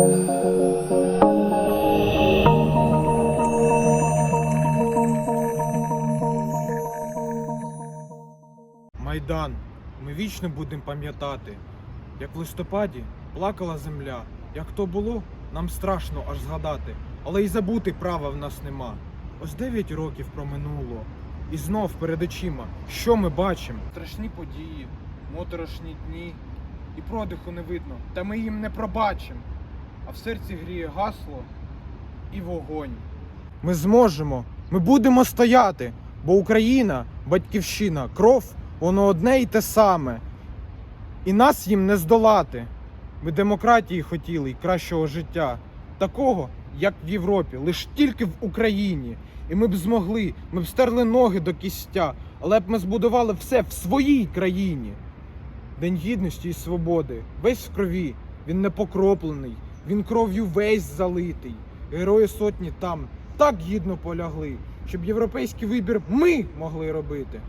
Майдан, ми вічно будемо пам'ятати, як в листопаді плакала земля. Як то було, нам страшно аж згадати, але й забути права в нас нема. Ось дев'ять років проминуло, і знов перед очима, що ми бачимо? Страшні події, моторошні дні, і продиху не видно, та ми їм не пробачим. А в серці гріє гасло і вогонь. Ми зможемо, ми будемо стояти, бо Україна, батьківщина, кров, воно одне й те саме. І нас їм не здолати. Ми демократії хотіли і кращого життя, такого, як в Європі, лиш тільки в Україні. І ми б змогли, ми б стерли ноги до кістя, але б ми збудували все в своїй країні. День гідності і свободи, весь в крові, він не покроплений, він кров'ю весь залитий. Герої сотні там так гідно полягли, щоб європейський вибір ми могли робити.